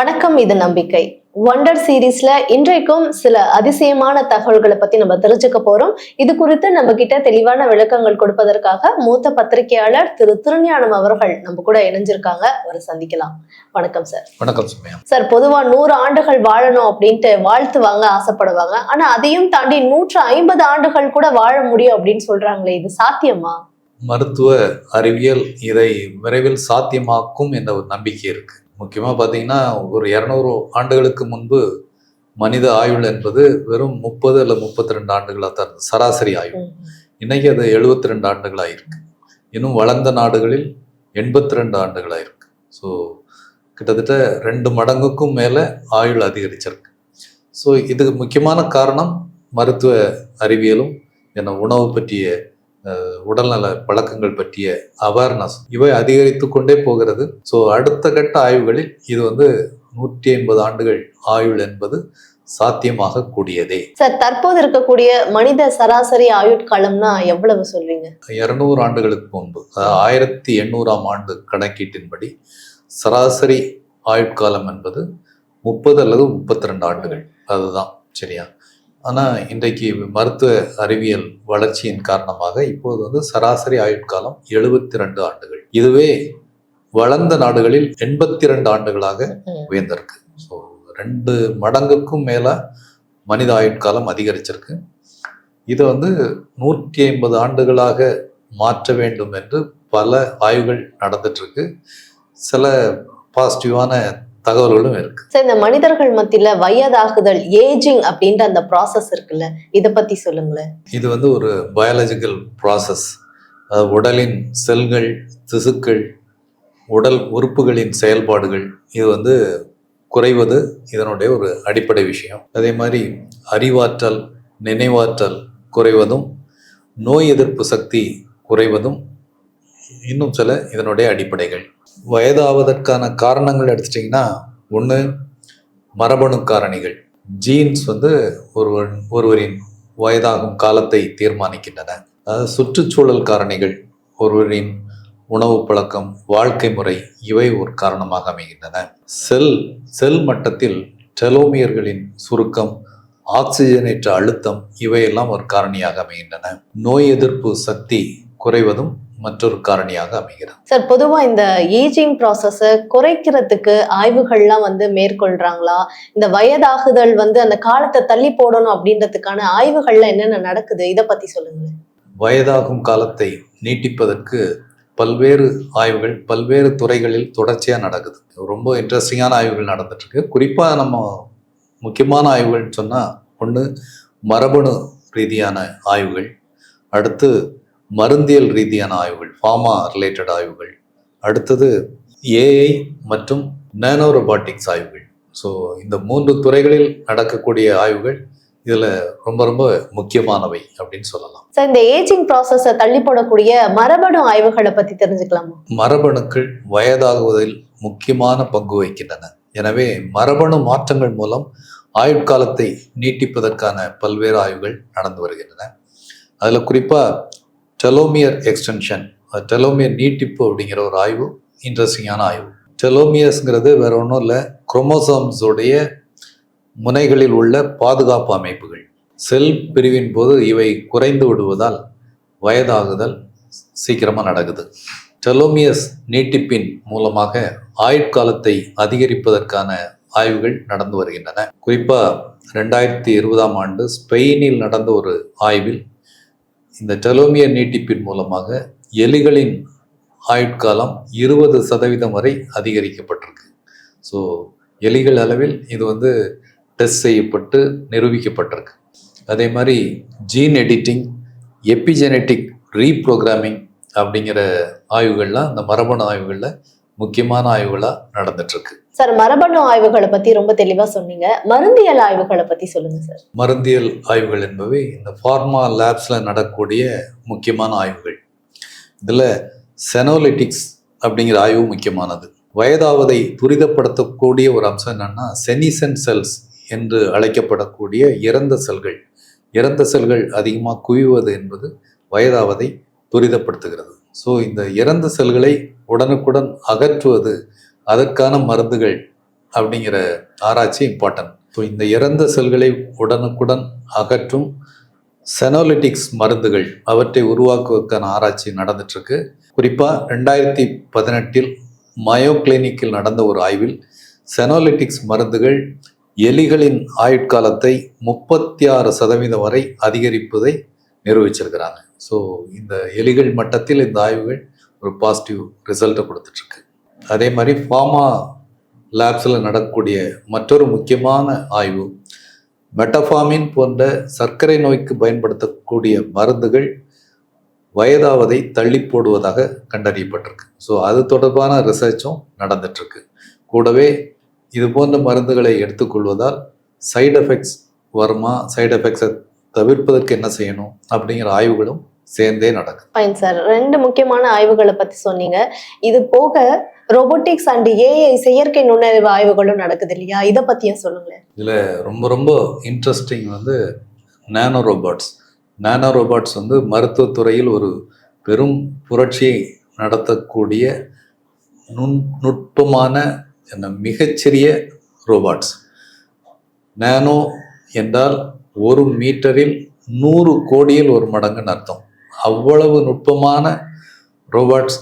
வணக்கம் இது நம்பிக்கை. ஒண்டர் சீரீஸ்ல இன்றைக்கும் சில அதிசயமான தகவல்களை பத்தி நம்ம தெரிஞ்சுக்க போறோம். இது குறித்து நம்ம கிட்ட தெளிவான விளக்கங்கள் கொடுப்பதற்காக மூத்த பத்திரிகையாளர் திரு திருஞானம் அவர்கள் நம்ம கூட இணைஞ்சிருக்காங்க. அவரை சந்திக்கலாம். வணக்கம் சார் வணக்கம் சார் பொதுவா நூறு ஆண்டுகள் வாழணும் அப்படின்ட்டு வாழ்த்துவாங்க ஆசைப்படுவாங்க. ஆனா அதையும் தாண்டி நூற்று ஐம்பது ஆண்டுகள் கூட வாழ முடியும் அப்படின்னு சொல்றாங்களே இது சாத்தியமா? மருத்துவ அறிவியல் இதை விரைவில் சாத்தியமாக்கும் என்ற ஒரு நம்பிக்கை இருக்கு. முக்கியமாக பார்த்தீங்கன்னா ஒரு இரநூறு ஆண்டுகளுக்கு முன்பு மனித ஆயுள் என்பது வெறும் முப்பது அல்ல முப்பத்தி ரெண்டு ஆண்டுகளாக தான் இருந்தது. சராசரி ஆயுள். இன்னைக்கு அது எழுபத்தி ரெண்டு ஆண்டுகளாக இருக்கு. இன்னும் வளர்ந்த நாடுகளில் எண்பத்தி ரெண்டு ஆண்டுகளாக இருக்கு. ஸோ கிட்டத்தட்ட ரெண்டு மடங்குக்கும் மேலே ஆயுள் அதிகரிச்சிருக்கு. ஸோ இதுக்கு முக்கியமான காரணம் மருத்துவ அறிவியலும் என்ன உணவு பற்றிய உடல்நல பழக்கங்கள் பற்றிய அவேர்னஸ் இவை அதிகரித்து கொண்டே போகிறது. ஸோ அடுத்த கட்ட ஆய்வுகளில் இது வந்து நூற்றி ஐம்பது ஆண்டுகள் ஆயுள் என்பது சாத்தியமாக கூடியதே. சார் தற்போது இருக்கக்கூடிய மனித சராசரி ஆயுட்காலம்னா எவ்வளவு சொல்வீங்க இருநூறு ஆண்டுகளுக்கு முன்பு ஆயிரத்தி எண்ணூறாம் ஆண்டு கணக்கீட்டின்படி சராசரி ஆயுட்காலம் என்பது முப்பது அல்லது முப்பத்தி ரெண்டு ஆண்டுகள். அதுதான் சரியா? ஆனால் இன்றைக்கு மருத்துவ அறிவியல் வளர்ச்சியின் காரணமாக இப்போது வந்து சராசரி ஆயுட்காலம் எழுபத்தி ரெண்டு ஆண்டுகள். இதுவே வளர்ந்த நாடுகளில் எண்பத்தி ரெண்டு ஆண்டுகளாக உயர்ந்திருக்கு. ஸோ ரெண்டு மடங்குக்கும் மேலே மனித ஆயுட்காலம் அதிகரிச்சிருக்கு. இதை வந்து நூற்றி ஐம்பது ஆண்டுகளாக மாற்ற வேண்டும் என்று பல ஆய்வுகள் நடந்துட்டுருக்கு சில பாசிட்டிவான தகவல்களும் இருக்கு. சார் இந்த மனிதர்கள் மத்தியில வயதாகுதல் ஏஜிங் அப்படின்ற அந்த ப்ராசஸ் இருக்குல்ல இத பத்தி சொல்லுங்களேன். இது வந்து ஒரு பயாலஜிக்கல் ப்ராசஸ் உடலின் செல்கள் திசுக்கள் உடல் உறுப்புகளின் செயல்பாடுகள் இது வந்து குறைவது இதனுடைய ஒரு அடிப்படை விஷயம். அதே மாதிரி அறிவாற்றல் நினைவாற்றல் குறைவதும் நோய் எதிர்ப்பு சக்தி குறைவதும் இன்னும் சில இதனுடைய அடிப்படைகள். வயதாவதற்கான காரணங்கள் எடுத்துட்டிங்கன்னா ஒன்று மரபணு காரணிகள் ஜீன்ஸ் வந்து ஒருவன் ஒருவரின் வயதாகும் காலத்தை தீர்மானிக்கின்றன. அதாவது சுற்றுச்சூழல் காரணிகள் ஒருவரின் உணவு பழக்கம் வாழ்க்கை முறை இவை ஒரு காரணமாக அமைகின்றன. செல் செல் மட்டத்தில் டெலோமியர்களின் சுருக்கம் ஆக்சிஜனேற்ற அழுத்தம் இவையெல்லாம் ஒரு காரணியாக அமைகின்றன. நோய் எதிர்ப்பு சக்தி குறைவதும் மற்றொரு காரணியாக அமைகிறது. சார் பொதுவா இந்த ஏஜிங் ப்ராசஸ குறைக்கிறதுக்கு ஆய்வுகள்லாம் வந்து மேற்கொள்றாங்களா? இந்த வயதாகுதல் வந்து அந்த காலத்தை தள்ளி போடணும் அப்படின்றதுக்கான ஆய்வுகள்ல என்னென்ன நடக்குது? இத பத்தி சொல்லுங்களேன். வயதாகும் காலத்தை நீட்டிப்பதற்கு பல்வேறு ஆய்வுகள் பல்வேறு துறைகளில் தொடர்ச்சியாக நடக்குது. ரொம்ப இன்ட்ரெஸ்டிங்கான ஆய்வுகள் நடந்துட்டு இருக்கு குறிப்பாக நம்ம முக்கியமான ஆய்வுகள்னு சொன்னால் ஒன்று மரபணு ரீதியான ஆய்வுகள் அடுத்து மருந்தியல் ரீதியான ஆய்வுகள் ஃபார்மா ரிலேட்டட் ஆய்வுகள். அடுத்தது ஏஐ மற்றும் நானோ ரொபாட்டிக்ஸ் ஆய்வுகள். ஸோ இந்த மூன்று துறைகளில் நடக்கக்கூடிய ஆய்வுகள் இதில் ரொம்ப ரொம்ப முக்கியமானவை அப்படின்னு சொல்லலாம். சார் இந்த ஏஜிங் ப்ராசஸ தள்ளி போடக்கூடிய மரபணு ஆய்வுகளை பத்தி தெரிஞ்சுக்கலாமா? மரபணுக்கள் வயதாகுவதில் முக்கியமான பங்கு வகிக்கின்றன. எனவே மரபணு மாற்றங்கள் மூலம் ஆயுட்காலத்தை நீட்டிப்பதற்கான பல்வேறு ஆய்வுகள் நடந்து வருகின்றன. அதில் குறிப்பாக டெலோமியர் எக்ஸ்டென்ஷன் டெலோமியர் நீட்டிப்பு அப்படிங்கிற ஒரு ஆய்வு இன்ட்ரெஸ்டிங்கான ஆய்வு. டெலோமியர்ஸ்ங்கிறது வேற ஒன்றும் இல்லை குரோமோசோம்ஸோடைய முனைகளில் உள்ள பாதுகாப்பு அமைப்புகள். செல் பிரிவின் போது இவை குறைந்து விடுவதால் வயதாகுதல் சீக்கிரமாக நடக்குது. டெலோமியஸ் நீட்டிப்பின் மூலமாக ஆயுட்காலத்தை அதிகரிப்பதற்கான ஆய்வுகள் நடந்து வருகின்றன. குறிப்பாக ரெண்டாயிரத்தி இருபதாம் ஆண்டு ஸ்பெயினில் நடந்த ஒரு ஆய்வில் இந்த டெலோமியர் நீட்டிப்பின் மூலமாக எலிகளின் ஆயுட்காலம் இருபது சதவீதம் வரை அதிகரிக்கப்பட்டிருக்கு. ஸோ எலிகள் அளவில் இது வந்து டெஸ்ட் செய்யப்பட்டு நிரூபிக்கப்பட்டிருக்கு. அதே மாதிரி ஜீன் எடிட்டிங் எபிஜெனட்டிக் ரீப்ரோக்ராமிங் அப்படிங்கிற ஆய்வுகள்லாம் இந்த மரபணு ஆய்வுகளில் முக்கியமான ஆய்வுகளாக நடந்துட்டுருக்கு சார் மரபணு ஆய்வுகளை பத்தி ரொம்ப தெளிவா சொன்னீங்க. மருந்தியல் ஆய்வுகளை பத்தி சொல்லுங்க சார். மருந்தியல் ஆய்வுகள் என்பவை இந்த ஃபார்மா லேப்ஸில் நடக்கக்கூடிய முக்கியமான ஆய்வுகள். இதில் செனோலிட்டிக்ஸ் அப்படிங்கிற ஆய்வு முக்கியமானது. வயதாவதை துரிதப்படுத்தக்கூடிய ஒரு அம்சம் என்னன்னா செனிசன் செல்ஸ் என்று அழைக்கப்படக்கூடிய இறந்த செல்கள். இறந்த செல்கள் அதிகமாக குவிவது என்பது வயதாவதை துரிதப்படுத்துகிறது. ஸோ இந்த இறந்த செல்களை உடனுக்குடன் அகற்றுவது அதற்கான மருந்துகள் அப்படிங்கிற ஆராய்ச்சி இம்பார்ட்டன்ட் ஸோ இந்த இறந்த செல்களை உடனுக்குடன் அகற்றும் செனோலிட்டிக்ஸ் மருந்துகள் அவற்றை உருவாக்குவதற்கான ஆராய்ச்சி நடந்துட்டுருக்கு. குறிப்பாக ரெண்டாயிரத்தி பதினெட்டில் மயோ கிளினிக்கில் நடந்த ஒரு ஆய்வில் செனோலிட்டிக்ஸ் மருந்துகள் எலிகளின் ஆயுட்காலத்தை முப்பத்தி ஆறு சதவீதம் வரை அதிகரிப்பதை நிரூபிச்சிருக்கிறாங்க. ஸோ இந்த எலிகள் மட்டத்தில் இந்த ஆய்வுகள் ஒரு பாசிட்டிவ் ரிசல்ட்டை கொடுத்துட்ருக்கு அதே மாதிரி ஃபார்மா லேப்ஸில் நடக்கக்கூடிய மற்றொரு முக்கியமான ஆய்வு மெட்டஃபாமின் போன்ற சர்க்கரை நோய்க்கு பயன்படுத்தக்கூடிய மருந்துகள் வயதாவதை தள்ளி போடுவதாக கண்டறியப்பட்டிருக்கு. ஸோ அது தொடர்பான ரிசர்ச்சும் நடந்துட்டுருக்கு. கூடவே இது போன்ற மருந்துகளை எடுத்துக்கொள்வதால் சைடு எஃபெக்ட்ஸ் வருமா சைடு எஃபெக்ட்ஸை தவிர்ப்பதற்கு என்ன செய்யணும் அப்படிங்கிற ஆய்வுகளும் சேர்ந்தே நடக்கும் ஃபைன் சார் ரெண்டு முக்கியமான ஆய்வுகளை பற்றி சொன்னீங்க. இது போக ரோபோட்டிக்ஸ் அண்ட் ஏஐ செயற்கை நுண்ணறிவு ஆய்வுகளும் நடக்குது இல்லையா? இதை பற்றியும் சொல்லுங்களேன். ரொம்ப ரொம்ப இன்ட்ரெஸ்டிங் வந்து நானோ ரோபாட்ஸ் நானோ ரோபாட்ஸ் வந்து மருத்துவத்துறையில் ஒரு பெரும் புரட்சியை நடத்தக்கூடிய நுண் நுட்பமான என்ன மிகச்சிறிய ரோபாட்ஸ் நானோ என்றால் ஒரு மீட்டரில் நூறு கோடியில் ஒரு மடங்குன்னு அர்த்தம். அவ்வளவு நுட்பமான ரோபாட்ஸ்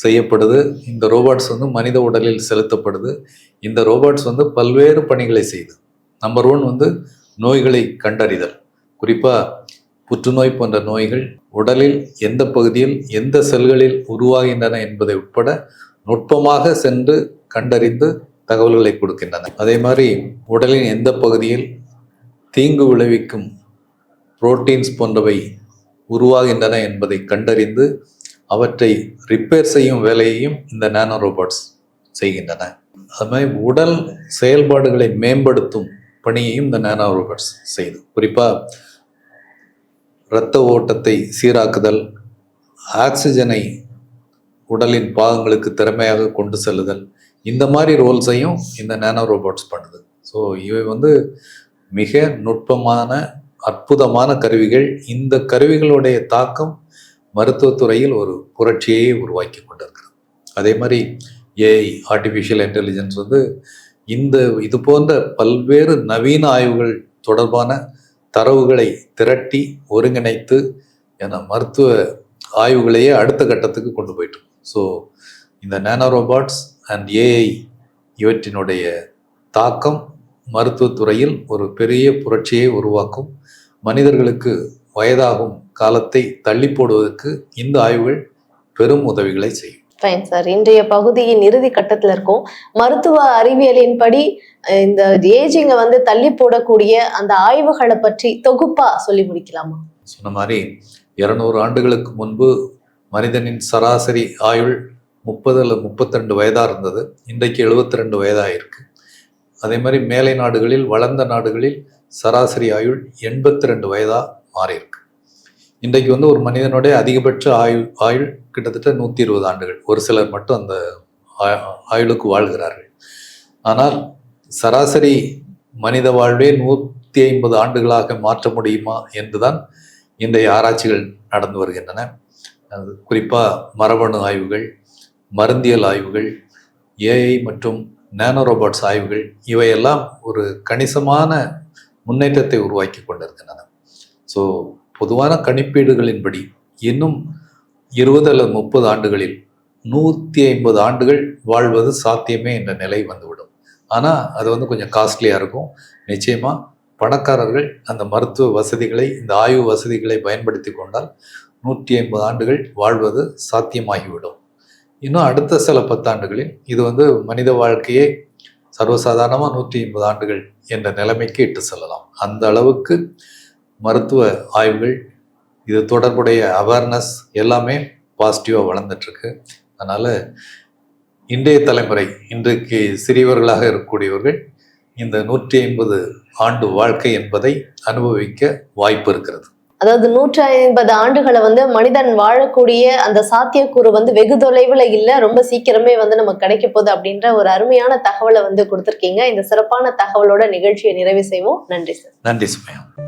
செய்யப்படுது. இந்த ரோபாட்ஸ் வந்து மனித உடலில் செலுத்தப்படுது. இந்த ரோபாட்ஸ் வந்து பல்வேறு பணிகளை செய்யுது நம்பர் ஒன் வந்து நோய்களை கண்டறிதல். குறிப்பாக புற்றுநோய் போன்ற நோய்கள் உடலில் எந்த பகுதியில் எந்த செல்களில் உருவாகின்றன என்பதை உட்பட நுட்பமாக சென்று கண்டறிந்து தகவல்களை கொடுக்கின்றன. அதே மாதிரி உடலின் எந்த பகுதியில் தீங்கு விளைவிக்கும் புரோட்டீன்ஸ் போன்றவை உருவாகின்றன என்பதை கண்டறிந்து அவற்றை ரிப்பேர் செய்யும் வேலையையும் இந்த நானோ ரோபோட்ஸ் செய்கின்றன. அது மாதிரி உடல் செயல்பாடுகளை மேம்படுத்தும் பணியையும் இந்த நானோ ரோபாட்ஸ் செய்யுது குறிப்பாக இரத்த ஓட்டத்தை சீராக்குதல் ஆக்சிஜனை உடலின் பாகங்களுக்கு திறமையாக கொண்டு செல்லுதல் இந்த மாதிரி ரோல்ஸையும் இந்த நானோ ரோபோட்ஸ் பண்ணுது. ஸோ இவை வந்து மிக நுட்பமான அற்புதமான கருவிகள். இந்த கருவிகளுடைய தாக்கம் மருத்துவத்துறையில் ஒரு புரட்சியை உருவாக்கி கொண்டிருக்கிறது. அதே மாதிரி ஏஐ ஆர்டிஃபிஷியல் இன்டெலிஜென்ஸ் வந்து இந்த இது போன்ற பல்வேறு நவீன ஆய்வுகள் தொடர்பான தரவுகளை திரட்டி ஒருங்கிணைத்து என மருத்துவ ஆய்வுகளையே அடுத்த கட்டத்துக்கு கொண்டு போயிட்டு ஸோ இந்த நேனோ ரோபாட்ஸ் அண்ட் ஏஐ இவற்றினுடைய தாக்கம் மருத்துவத்துறையில் ஒரு பெரிய புரட்சியை உருவாக்கும். மனிதர்களுக்கு வயதாகும் காலத்தை தள்ளி போடுவதற்கு இந்த ஆய்வுகள் பெரும் உதவிகளை செய்யும். ஃபைன் சார் இன்றைய பகுதியின் இறுதி கட்டத்துல இருக்கும். மருத்துவ அறிவியலின்படி இந்த ஏஜிங்கை வந்து தள்ளி போடக்கூடிய அந்த ஆய்வுகளை பற்றி தொகுப்பா சொல்லி முடிக்கலாமா? சொன்ன மாதிரி இருநூறு ஆண்டுகளுக்கு முன்பு மனிதனின் சராசரி ஆயுள் முப்பது அல்லது முப்பத்திரெண்டு வயதாக இருந்தது. இன்றைக்கு எழுபத்தி ரெண்டு வயதாக இருக்கு அதே மாதிரி மேலை நாடுகளில் வளர்ந்த நாடுகளில் சராசரி ஆயுள் எண்பத்தி ரெண்டு வயதாக மாறியிருக்கு. இன்றைக்கு வந்து ஒரு மனிதனுடைய அதிகபட்ச ஆயுள் ஆயுள் கிட்டத்தட்ட நூற்றி இருபது ஆண்டுகள். ஒரு சிலர் மட்டும் அந்த ஆயுளுக்கு வாழ்கிறார்கள். ஆனால் சராசரி மனித வாழ்வே நூற்றி ஐம்பது ஆண்டுகளாக மாற்ற முடியுமா என்றுதான் இன்றைய ஆராய்ச்சிகள் நடந்து வருகின்றன. குறிப்பாக மரபணு ஆய்வுகள் மருந்தியல் ஆய்வுகள் ஏஐ மற்றும் நேனோ ரோபாட்ஸ் ஆய்வுகள் இவையெல்லாம் ஒரு கணிசமான முன்னேற்றத்தை உருவாக்கி கொண்டிருக்கின்றன. ஸோ பொதுவான கணிப்பீடுகளின்படி இன்னும் இருபது அல்லது முப்பது ஆண்டுகளில் நூற்றி ஐம்பது ஆண்டுகள் வாழ்வது சாத்தியமே என்ற நிலை வந்துவிடும். ஆனால் அது வந்து கொஞ்சம் காஸ்ட்லியாக இருக்கும். நிச்சயமாக பணக்காரர்கள் அந்த மருத்துவ வசதிகளை இந்த ஆய்வு வசதிகளை பயன்படுத்தி கொண்டால் நூற்றி ஐம்பது ஆண்டுகள் வாழ்வது சாத்தியமாகிவிடும். இன்னும் அடுத்த சில பத்தாண்டுகளில் இது வந்து மனித வாழ்க்கையே சர்வசாதாரணமாக நூற்றி ஐம்பது ஆண்டுகள் என்ற நிலைமைக்கு இட்டு செல்லலாம். அந்த அளவுக்கு மருத்துவ ஆய்வுகள் இது தொடர்புடைய அவேர்னஸ் எல்லாமே பாசிட்டிவாக வளர்ந்துட்டுருக்கு. அதனால் இன்றைய தலைமுறை இன்றைக்கு சிறியவர்களாக இருக்கக்கூடியவர்கள் இந்த நூற்றி ஐம்பது ஆண்டு வாழ்க்கை என்பதை அனுபவிக்க வாய்ப்பு இருக்கிறது. அதாவது நூற்றி ஐம்பது ஆண்டுகளை வந்து மனிதன் வாழக்கூடிய அந்த சாத்தியக்கூறு வந்து வெகு தொலைவுல இல்ல ரொம்ப சீக்கிரமே வந்து நமக்கு கிடைக்க போகுது அப்படின்ற ஒரு அருமையான தகவலை வந்து கொடுத்துருக்கீங்க. இந்த சிறப்பான தகவலோட நிகழ்ச்சியை நிறைவு செய்வோம். நன்றி சார். நன்றி சுமையா.